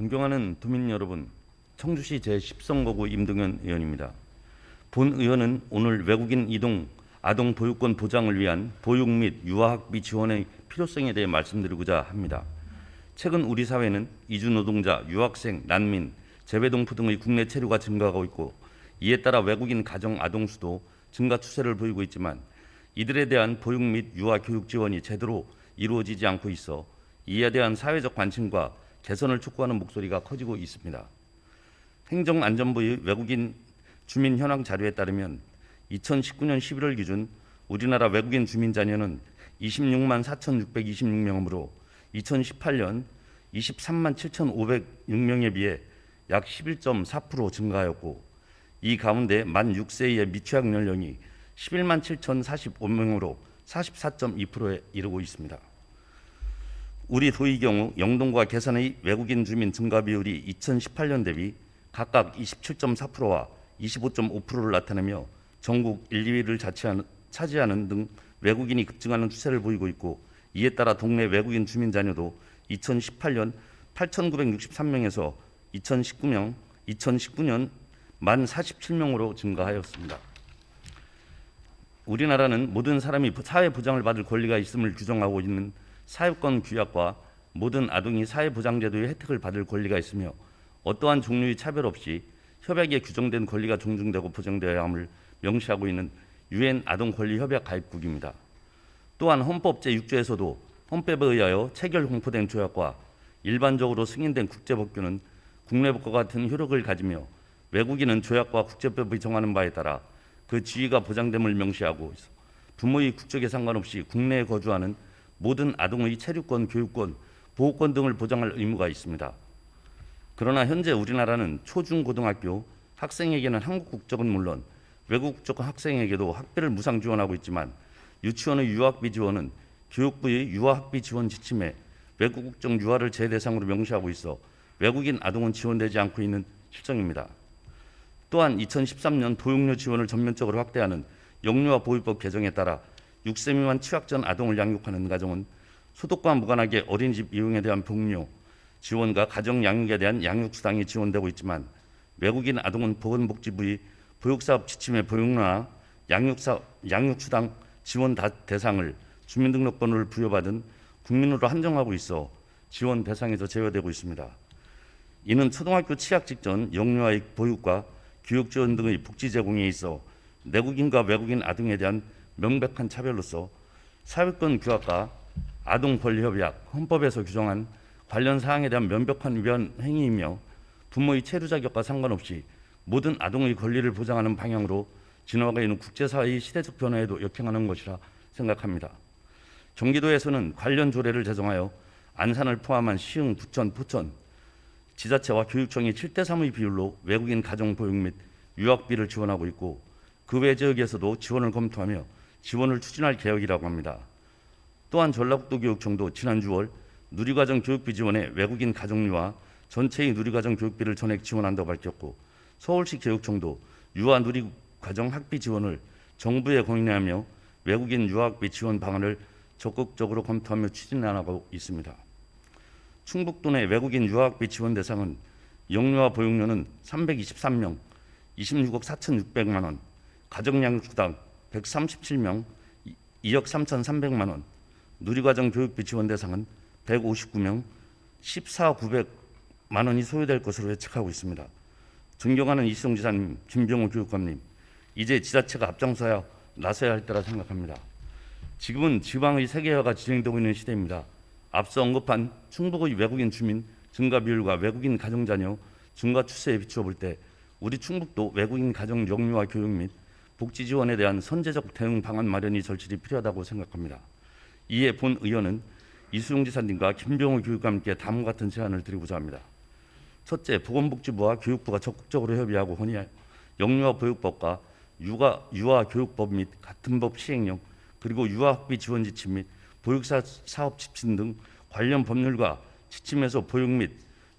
존경하는 도민 여러분, 청주시 제10선거구 임동현 의원입니다. 본 의원은 오늘 외국인 이동 아동 보육권 보장을 위한 보육 및 유아학비 지원의 필요성에 대해 말씀드리고자 합니다. 최근 우리 사회는 이주 노동자, 유학생, 난민, 재외동포 등의 국내 체류가 증가하고 있고 이에 따라 외국인 가정 아동 수도 증가 추세를 보이고 있지만 이들에 대한 보육 및 유아 교육 지원이 제대로 이루어지지 않고 있어 이에 대한 사회적 관심과 개선을 촉구하는 목소리가 커지고 있습니다. 행정안전부의 외국인 주민 현황 자료에 따르면 2019년 11월 기준 우리나라 외국인 주민 자녀는 26만 4,626명으로 2018년 23만 7,506명에 비해 약 11.4% 증가하였고 이 가운데 만 6세 이하 미취학 연령이 11만 7,045명으로 44.2%에 이르고 있습니다. 우리 도의 경우 영동과 계산의 외국인 주민 증가 비율이 2018년 대비 각각 27.4%와 25.5%를 나타내며 전국 1, 2위를 자치하는, 차지하는 등 외국인이 급증하는 추세를 보이고 있고 이에 따라 동네 외국인 주민 자녀도 2018년 8,963명에서 2019년 2019년 만 47명으로 증가하였습니다. 우리나라는 모든 사람이 사회 보장을 받을 권리가 있음을 규정하고 있는 사회권 규약과 모든 아동이 사회보장제도의 혜택을 받을 권리가 있으며 어떠한 종류의 차별 없이 협약에 규정된 권리가 존중되고 보장되어야 함을 명시하고 있는 유엔 아동 권리 협약 가입국입니다. 또한 헌법 제6조에서도 헌법에 의하여 체결 공포된 조약과 일반적으로 승인된 국제법규는 국내 법과 같은 효력을 가지며 외국인은 조약과 국제법이 정하는 바에 따라 그 지위가 보장됨을 명시하고 부모의 국적에 상관없이 국내에 거주하는 모든 아동의 체류권, 교육권, 보호권 등을 보장할 의무가 있습니다. 그러나 현재 우리나라는 초중고등학교 학생에게는 한국 국적은 물론 외국 국적 학생에게도 학비를 무상 지원하고 있지만 유치원의 유학비 지원은 교육부의 유아학비 지원 지침에 외국 국적 유아를 제대상으로 명시하고 있어 외국인 아동은 지원되지 않고 있는 실정입니다. 또한 2013년 보육료 지원을 전면적으로 확대하는 영유아 보육법 개정에 따라 6세 미만 취학 전 아동을 양육하는 가정은 소득과 무관하게 어린이집 이용에 대한 복료 지원과 가정 양육에 대한 양육 수당이 지원되고 있지만 외국인 아동은 보건복지부의 보육사업 지침의 보육료나 양육사 양육 수당 지원 다- 대상을 주민등록번호를 부여받은 국민으로 한정하고 있어 지원 대상에서 제외되고 있습니다. 이는 초등학교 취학 직전 영유아의 보육과 교육 지원 등의 복지 제공에 있어 내국인과 외국인 아동에 대한 명백한 차별로서 사회권 규약과 아동 권리 협약 헌법에서 규정한 관련 사항에 대한 명백한 위반 행위이며 부모의 체류 자격과 상관없이 모든 아동의 권리를 보장하는 방향으로 진화가 있는 국제사회의 시대적 변화에도 역행하는 것이라 생각합니다. 경기도에서는 관련 조례를 제정하여 안산을 포함한 시흥, 부천, 포천 지자체와 교육청이 7대 3의 비율로 외국인 가정 보육 및 유학비를 지원하고 있고 그 외 지역에서도 지원을 검토하며 지원을 추진할 계획이라고 합니다. 또한 전라북도 교육청도 지난 6월 누리과정 교육비 지원에 외국인 가정유아 전체의 누리과정 교육비를 전액 지원한다고 밝혔고 서울시 교육청도 유아 누리과정 학비 지원을 정부에 공인하며 외국인 유학비 지원 방안을 적극적으로 검토하며 추진하고 있습니다. 충북도 내 외국인 유학비 지원 대상은 영유아 보육료는 323명, 26억 4,600만 원, 가정양육수당 137명, 2억 3,300만 원, 누리과정 교육비 지원 대상은 159명, 14억 900만 원이 소요될 것으로 예측하고 있습니다. 존경하는 이수정 지사님, 김병호 교육감님, 이제 지자체가 앞장서야 나서야 할 때라 생각합니다. 지금은 지방의 세계화가 진행되고 있는 시대입니다. 앞서 언급한 충북의 외국인 주민 증가 비율과 외국인 가정 자녀 증가 추세에 비추어 볼 때 우리 충북도 외국인 가정 영유아 교육 및 복지 지원에 대한 선제적 대응 방안 마련이 절실히 필요하다고 생각합니다. 이에 본 의원은 이수용 지사님과 김병호 교육감께 다음과 같은 제안을 드리고자 합니다. 첫째, 보건복지부와 교육부가 적극적으로 협의하고 혼의하여 영유아 보육법과 육아 유아 교육법 및 같은 법 시행령 그리고 유아학비 지원 지침 및 보육사 사업 지침 등 관련 법률과 지침에서 보육 및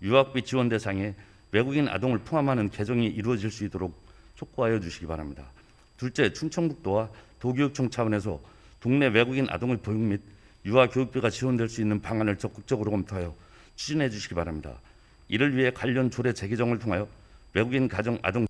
유학비 지원 대상에 외국인 아동을 포함하는 개정이 이루어질 수 있도록 촉구하여 주시기 바랍니다. 둘째, 충청북도와 도교육청 차원에서 동네 외국인 아동의 보육 및 유아 교육비가 지원될 수 있는 방안을 적극적으로 검토하여 추진해 주시기 바랍니다. 이를 위해 관련 조례 재개정을 통하여 외국인 가정 아동